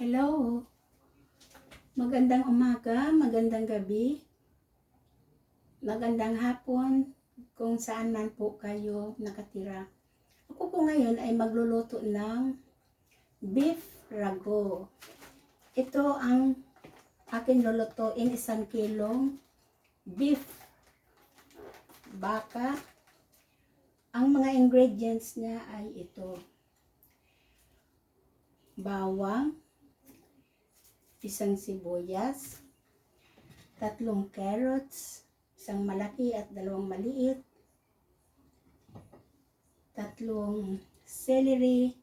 Hello. Magandang umaga, magandang gabi, magandang hapon kung saan man po kayo nakatira. Ako po ngayon ay magluluto ng beef rago. Ito ang akin lulutuin isang kilong beef baka. Ang mga ingredients niya ay ito. Bawang, isang sibuyas, tatlong carrots, isang malaki at dalawang maliit, tatlong celery,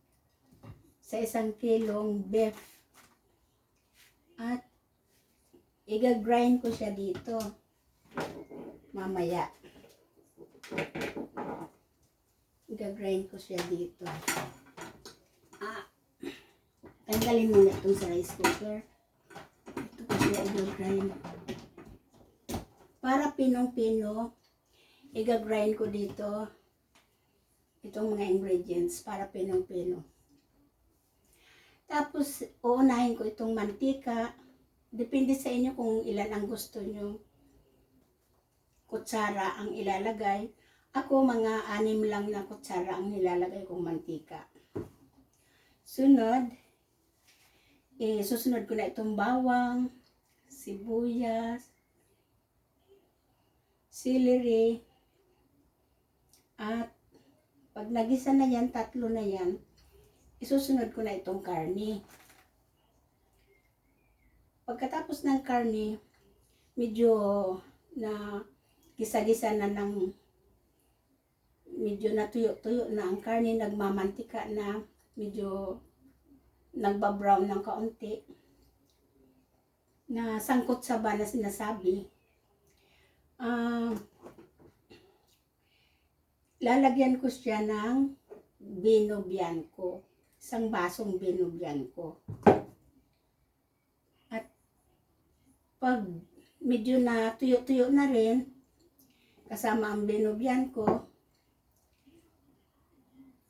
sa isang kilong beef, at iga-grind ko siya dito mamaya. Iga-grind ko siya dito. Ah, tanggalin muna itong sa rice cooker. I-grind. Para pinong-pino, i-grind ko dito itong mga ingredients para pinong-pino. Tapos, uunahin ko itong mantika. Depende sa inyo kung ilan ang gusto nyo kutsara ang ilalagay. Ako, mga anim lang na kutsara ang nilalagay kong mantika. Sunod, eh, susunod ko na itong bawang, sibuyas, celery, at pag nagisa na yan, tatlo na yan, isusunod ko na itong karni. Pagkatapos ng karni, medyo na gisa-gisa na ng medyo natuyo-tuyo na ang karni, nagmamantika na, medyo nagbabrown ng kaunti, na sangkot sa ba na sinasabi. Ah, lalagyan ko siya ng bino bianco, isang basong bino bianco. At pag medyo na tuyo-tuyo na rin, kasama ang binubyan ko,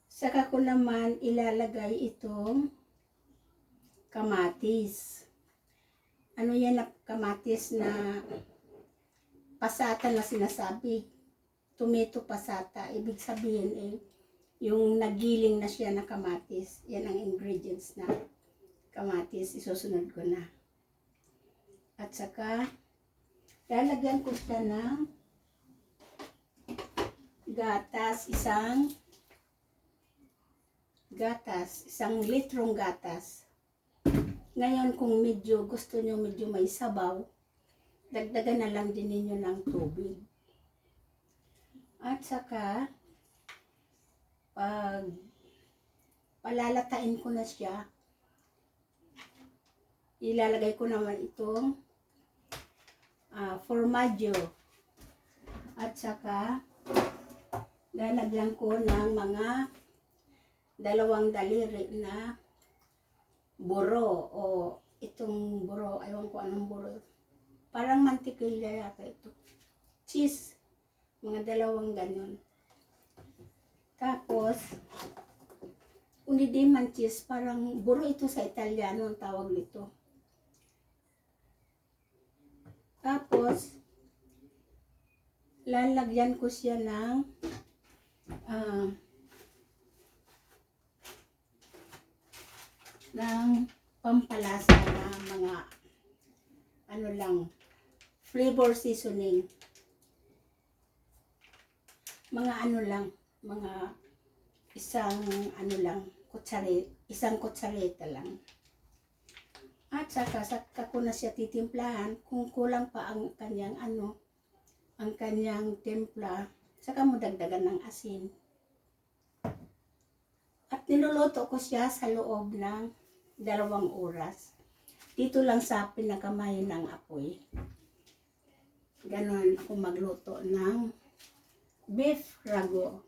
saka ko naman ilalagay itong kamatis. Ano yan na kamatis na pasata na sinasabi. Tomato pasata. Ibig sabihin eh, yung nagiling na siya na kamatis. Yan ang ingredients na kamatis. Isusunod ko na. At saka, lalagyan ko siya ng gatas, isang gatas, isang litrong gatas. Ngayon, kung medyo gusto nyo medyo may sabaw, dagdagan na lang din ninyo ng tubig. At saka, pag palalatain ko na siya, ilalagay ko naman itong ah, formaggio. At saka, lalagyan ko ng mga dalawang daliri na buro o itong buro, ayaw ko anong buro. Parang mantikilya yata ito. Cheese. Mga dalawang ganun. Tapos, hindi man cheese, parang buro ito sa Italiano ang tawag nito. Tapos, lalagyan ko siya ng ah, ng pampalasa na mga ano lang flavor seasoning. Mga ano lang mga isang ano lang kutsare isang kutsareta lang. At saka saka ko na siya titimplahan kung kulang pa ang kanyang ano ang kanyang timpla saka mo dagdagan ng asin. At niluluto ko siya sa loob ng dalawang oras. Dito lang sa pinakamay ng apoy. Ganon ako magluto ng beef rago.